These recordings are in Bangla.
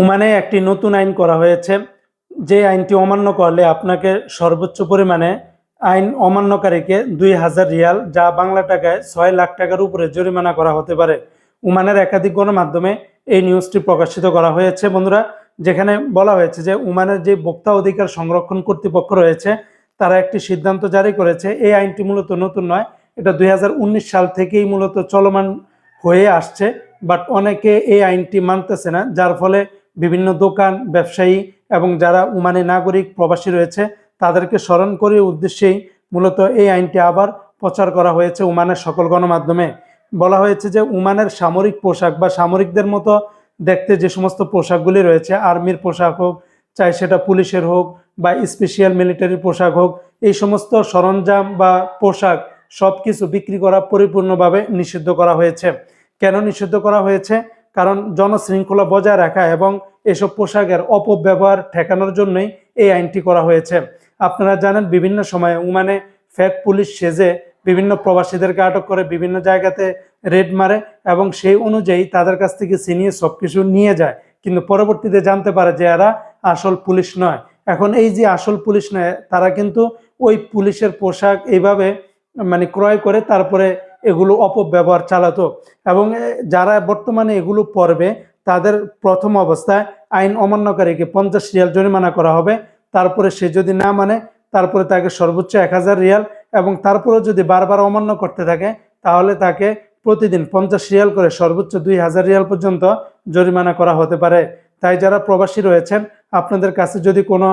ওমানে একটি নতুন আইন করা হয়েছে। যে আইনটি অমান্য করলে আপনাকে সর্বোচ্চ পরিমাণে আইন অমান্যকারীকে দুই হাজার রিয়াল যা বাংলা টাকায় ছয় লাখ টাকার উপরে জরিমানা করা হতে পারে। উমানের একাধিক গণমাধ্যমে এই নিউজটি প্রকাশিত করা হয়েছে। বন্ধুরা, যেখানে বলা হয়েছে যে উমানের যে ভোক্তা অধিকার সংরক্ষণ কর্তৃপক্ষ রয়েছে, তারা একটি সিদ্ধান্ত জারি করেছে, এই আইনটি মূলত নতুন নয়, এটা দুই হাজার উনিশ সাল থেকেই মূলত চলমান হয়ে আসছে, বাট অনেকে এই আইনটি মানতেছে না, যার ফলে বিভিন্ন দোকান, ব্যবসায়ী এবং যারা উমানে নাগরিক প্রবাসী রয়েছে, তাদেরকে স্মরণ করে উদ্দেশ্যেই মূলত এই আইনটি আবার প্রচার করা হয়েছে উমানের সকল গণমাধ্যমে। বলা হয়েছে যে উমানের সামরিক পোশাক বা সামরিকদের মতো দেখতে যে সমস্ত পোশাকগুলি রয়েছে, আর্মির পোশাক হোক, চাই সেটা পুলিশের হোক বা স্পেশাল মিলিটারি পোশাক হোক, এই সমস্ত সরঞ্জাম বা পোশাক সব কিছু বিক্রি করা পরিপূর্ণভাবে নিষিদ্ধ করা হয়েছে। কেন নিষিদ্ধ করা হয়েছে? কারণ জনশৃঙ্খলা বজায় রাখা এবং এসব পোশাকের অপব্যবহার ঠেকানোর জন্যই এই আইনটি করা হয়েছে। আপনারা জানেন, বিভিন্ন সময়ে উমানে ফেক পুলিশ সেজে বিভিন্ন প্রবাসীদেরকে আটক করে বিভিন্ন জায়গাতে রেড মারে এবং সেই অনুযায়ী তাদের কাছ থেকে ছিনিয়ে সব কিছু নিয়ে যায়। কিন্তু পরবর্তীতে জানতে পারে যে এরা আসল পুলিশ নয়। এখন এই যে আসল পুলিশ নয়, তারা কিন্তু ওই পুলিশের পোশাক এইভাবে মানে ক্রয় করে তারপরে এগুলো অপব্যবহার চালাতো। এবং যারা বর্তমানে এগুলো পড়বে, তাদের প্রথম অবস্থায় আইন অমান্যকারীকে পঞ্চাশ রিয়াল জরিমানা করা হবে। তারপরে সে যদি না মানে তারপরে তাকে সর্বোচ্চ এক হাজার রিয়াল এবং তারপরে যদি বারবার অমান্য করতে থাকে, তাহলে তাকে প্রতিদিন পঞ্চাশ রিয়াল করে সর্বোচ্চ দুই হাজার রিয়াল পর্যন্ত জরিমানা করা হতে পারে। তাই যারা প্রবাসী রয়েছেন, আপনাদের কাছে যদি কোনো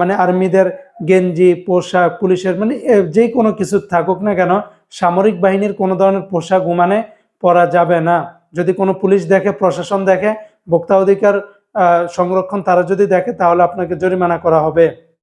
মানে আর্মিদের গেঞ্জি, পোশাক, পুলিশের মানে যে কোনো কিছু থাকুক না কেন সামরিক বাহিনীর কোনো ধরনের পোশাক উমানে পরা যাবে না। যদি কোনো পুলিশ দেখে, প্রশাসন দেখে, ভোক্তা অধিকার সংরক্ষণ তারা যদি দেখে, তাহলে আপনাকে জরিমানা করা হবে।